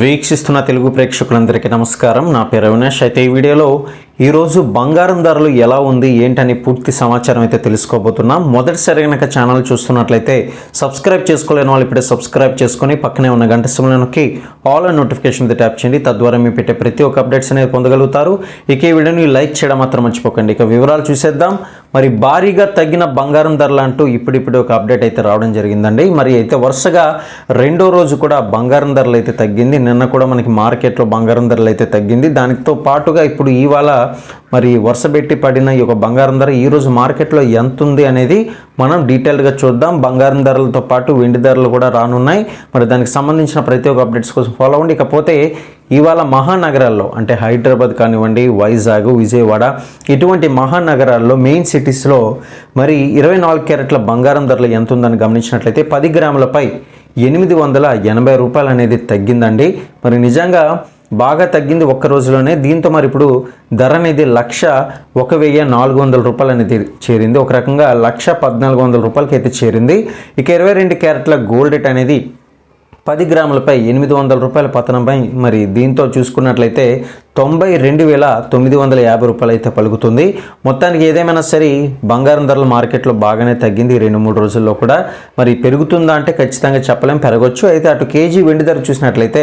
వీక్షిస్తున్న తెలుగు ప్రేక్షకులందరికీ నమస్కారం. నా పేరు అవినాష్. అయితే ఈ వీడియోలో ఈరోజు బంగారం ధరలు ఎలా ఉంది ఏంటని పూర్తి సమాచారం అయితే తెలుసుకోబోతున్నాం. మొదటిసారి కనుక ఛానల్ చూస్తున్నట్లయితే సబ్స్క్రైబ్ చేసుకోలేని వాళ్ళు ఇప్పుడే సబ్స్క్రైబ్ చేసుకొని పక్కనే ఉన్న గంట సమయంలోకి ఆల్ అండ్ నోటిఫికేషన్ ట్యాప్ చేయండి. తద్వారా మీ పెట్టే ప్రతి ఒక్క అప్డేట్స్ అనేది పొందగలుగుతారు. ఇక ఈ వీడియోని లైక్ చేయడం మాత్రం మర్చిపోకండి. ఇక వివరాలు చూసేద్దాం. మరి భారీగా తగ్గిన బంగారం ధరలు అంటూ ఇప్పుడిప్పుడు ఒక అప్డేట్ అయితే రావడం జరిగిందండి. మరి అయితే వరుసగా రెండో రోజు కూడా బంగారం ధరలు అయితే తగ్గింది. నిన్న కూడా మనకి మార్కెట్లో బంగారం ధరలు అయితే తగ్గింది. దానితో పాటుగా ఇప్పుడు ఇవాళ మరి వరుసబెట్టి పడిన ఈ యొక్క బంగారం ధర ఈరోజు మార్కెట్లో ఎంత ఉంది అనేది మనం డీటెయిల్గా చూద్దాం. బంగారం ధరలతో పాటు వెండి ధరలు కూడా రానున్నాయి. మరి దానికి సంబంధించిన ప్రతి ఒక్క అప్డేట్స్ కోసం ఫాలో అవ్వండి. ఇకపోతే ఇవాళ మహానగరాల్లో అంటే హైదరాబాద్ కానివ్వండి వైజాగ్ విజయవాడ ఇటువంటి మహానగరాల్లో మెయిన్ సిటీస్లో మరి ఇరవై నాలుగు క్యారెట్ల బంగారం ధరలు ఎంత ఉందని గమనించినట్లయితే పది గ్రాములపై ఎనిమిది వందల ఎనభై రూపాయలు అనేది తగ్గిందండి. మరి నిజంగా బాగా తగ్గింది ఒక్క రోజులోనే. దీంతో మరి ఇప్పుడు ధర అనేది లక్ష ఒక వెయ్యి నాలుగు వందల రూపాయలు అనేది చేరింది. ఒక రకంగా లక్ష పద్నాలుగు వందల రూపాయలకి అయితే చేరింది. ఇక ఇరవై రెండు క్యారెట్ల గోల్డ్ రేట్ అనేది పది గ్రాములపై ఎనిమిది వందల రూపాయల పతనంపై మరి దీంతో చూసుకున్నట్లయితే తొంభై రెండు వేల తొమ్మిది వందల యాభై రూపాయలు అయితే పలుకుతుంది. మొత్తానికి ఏదేమైనా సరే బంగారం ధరలు మార్కెట్లో బాగానే తగ్గింది ఈ రెండు మూడు రోజుల్లో కూడా. మరి పెరుగుతుందా అంటే ఖచ్చితంగా చెప్పలేం పెరగచ్చు. అయితే అటు కేజీ వెండి ధర చూసినట్లయితే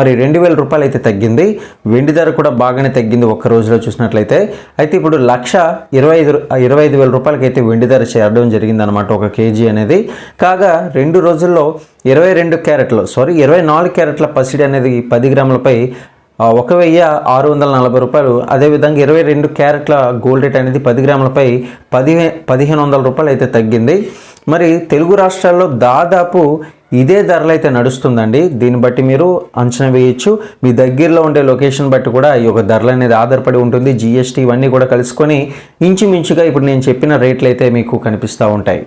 మరి రెండు వేల రూపాయలు అయితే తగ్గింది. వెండి ధర కూడా బాగానే తగ్గింది ఒక్క రోజులో చూసినట్లయితే. అయితే ఇప్పుడు లక్ష ఇరవై ఐదు ఇరవై ఐదు వేల రూపాయలకి అయితే వెండి ధర చేరడం జరిగింది అనమాట ఒక కేజీ అనేది. కాగా రెండు రోజుల్లో ఇరవై రెండు క్యారెట్లు సారీ ఇరవై నాలుగు క్యారెట్ల పసిడి అనేది పది గ్రాములపై ఒక వెయ్యి ఆరు వందల నలభై రూపాయలు. అదేవిధంగా ఇరవై రెండు క్యారెట్ల గోల్డ్ రేట్ అనేది పది గ్రాములపై పదిహే పదిహేను వందల రూపాయలు అయితే తగ్గింది. మరి తెలుగు రాష్ట్రాల్లో దాదాపు ఇదే ధరలు అయితే నడుస్తుందండి. దీన్ని బట్టి మీరు అంచనా వేయచ్చు. మీ దగ్గరలో ఉండే లొకేషన్ బట్టి కూడా ఈ యొక్క ధరలు అనేది ఆధారపడి ఉంటుంది. జిఎస్టీ ఇవన్నీ కూడా కలుసుకొని ఇంచుమించుగా ఇప్పుడు నేను చెప్పిన రేట్లు అయితే మీకు కనిపిస్తూ ఉంటాయి.